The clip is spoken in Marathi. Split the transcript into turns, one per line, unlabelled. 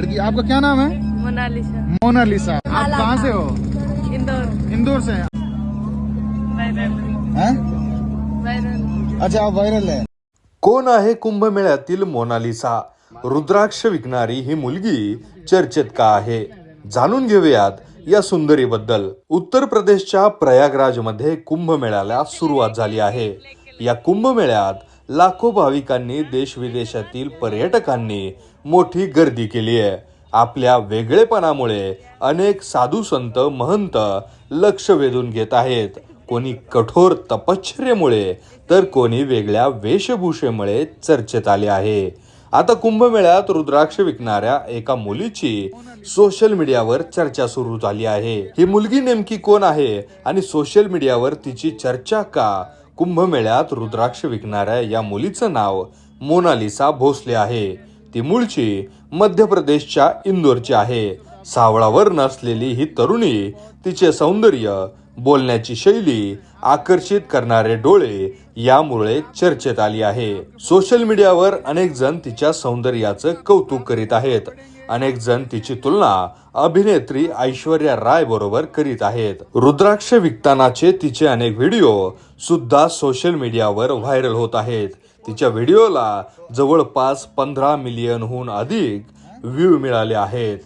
लड़की आपका क्या नाम है?
मोनालिसा।
मोनालिसा। आप कहाँ से हो?
इंदौर।
इंदौर से।
वायरल।
हैं?
वायरल।
अच्छा आप वायरल है।
कोण आहे कुंभमेळ्यातील मोनालिसा? रुद्राक्ष विकणारी ही मुलगी चर्चेत का आहे? जाणून घेऊयात या सुंदरीबद्दल. उत्तर प्रदेशच्या प्रयागराजमध्ये कुंभमेळ्याला सुरुवात झाली आहे. या कुंभमेळ्यात लाखो भाविकांनी देशविदेशातील पर्यटकांनी मोठी गर्दी केली आहे. आपल्या वेगळेपणामुळे अनेक साधू संत महंत लक्ष वेधून घेत आहेत. कोणी कठोर तपश्चर्येमुळे तर कोणी वेगळ्या वेशभूषेमुळे चर्चेत आले आहे. आता कुंभमेळ्यात रुद्राक्ष विकणाऱ्या एका मुलीची सोशल मीडियावर चर्चा सुरू झाली आहे. ही मुलगी नेमकी कोण आहे आणि सोशल मीडियावर तिची चर्चा का कुंभमेळ्यात रुद्राक्ष विकणाऱ्या या मुलीचं नाव मोनालिसा भोसले आहे. ती मूळची मध्य प्रदेशच्या इंदोरची आहे. सावळावर नसलेली ही तरुणी तिचे सौंदर्य बोलण्याची शैली आकर्षित करणारे डोळे यामुळे चर्चेत आली आहे. सोशल मीडियावर अनेक जण तिच्या सौंदर्याचं कौतुक करीत आहेत. अनेक जण तिची तुलना अभिनेत्री ऐश्वर्या राय बरोबर करीत आहेत. रुद्राक्ष विकतानाचे तिचे अनेक व्हिडिओ सुद्धा सोशल मीडियावर व्हायरल होत आहेत. तिच्या व्हिडिओला जवळपास पंधरा मिलियनहून अधिक व्ह्यू मिळाले आहेत.